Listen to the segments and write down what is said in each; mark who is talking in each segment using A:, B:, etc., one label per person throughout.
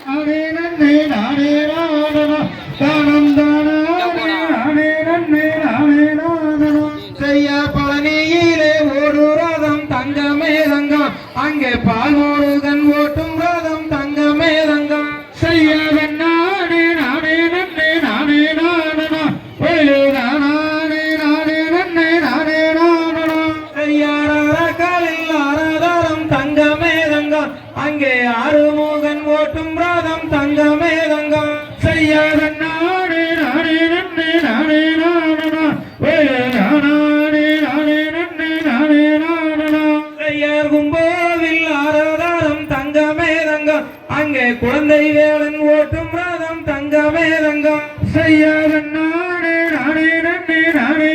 A: நானே நன்னே நானே நானனா தானம் தானானே நானே நன்னே நானே நானனா செய்ய பழனியிலே ஒரு ரதம் தங்கமே தங்கம். அங்கே பால் போட்டும் ராதம் தங்கமே தங்கம் செய்யாத நானே நானே நன்னே நானே நானனா ஒய்யோ நானே நானே நன்னே நானே நானனா செய்யார் கும்போவில் ஆரதாரம் தங்கமே தங்கம் அங்கே குழந்தை வேளன் ஓட்டும் ராதம் தங்கமே தங்கம் செய்யாத நானே நானே நன்னே நானே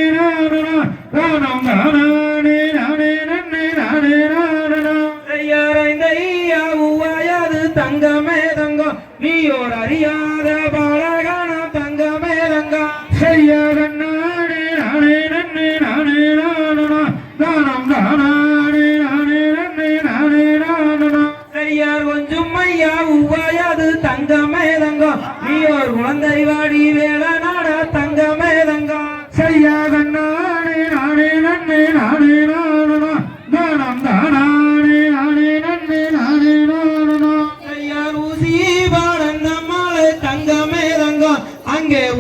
A: தங்கமே தங்கம் நீ ஒரு அறியாத பாலகான தங்கமே தங்கம் செய்யாத நானே நானே நன்னே நானே நானனா. தானம் தானானே நானே நன்னே நானே நானனா. செய்யார் கொஞ்சம் ஐயா உவாயாது தங்கமே தங்கம் நீ ஒரு குழந்தை வாடி வேலை நாடா தங்கமே தங்கம் செய்யாத நானே நானே நன்னே நானே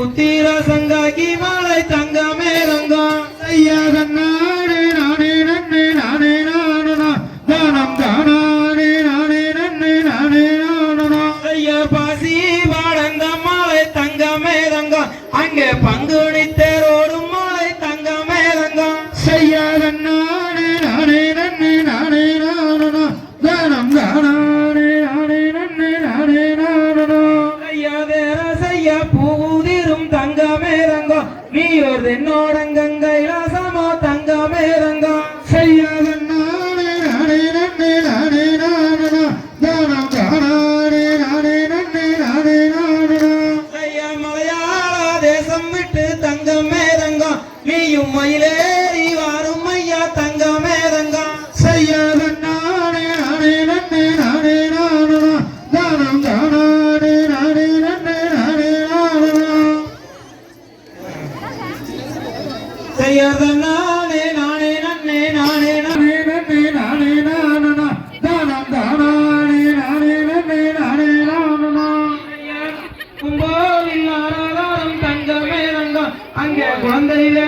A: அங்கே உத்திர சங்காக்கி மாலை தங்கமே தங்கம் செய்யாத நானே நானே நன்னே நானே நானனா. தானம் தானானே நானே நன்னே நானே நானனா. ஐயா பாசி வாடந்த மாலை தங்கமே தங்கம் அங்கே பங்குனி தேரோடும் மாலை தங்கமே தங்கம் செய்யாத நானே நானே நன்னே நானே நானனா. தானம் தானானே நானே நன்னே நானே நானனா. ஐயா வேற செய்ய தென்னோடங்கங்கை லாசமா தங்கமே தங்கம் செய்யாதன் நானே நானே நன்னே நானே நானா தானம் தானானே நானே நன்னே நானே நானா ஐயா மலையாள தேசம் விட்டு தங்கமே தங்கம் நீயும் மயிலே செய்யறது நானே நானே நன்னே நானே நானே நன்னே நானே நானா தானம் தானே நானே நன்னே நானே நானா அங்கே குழந்தையிலே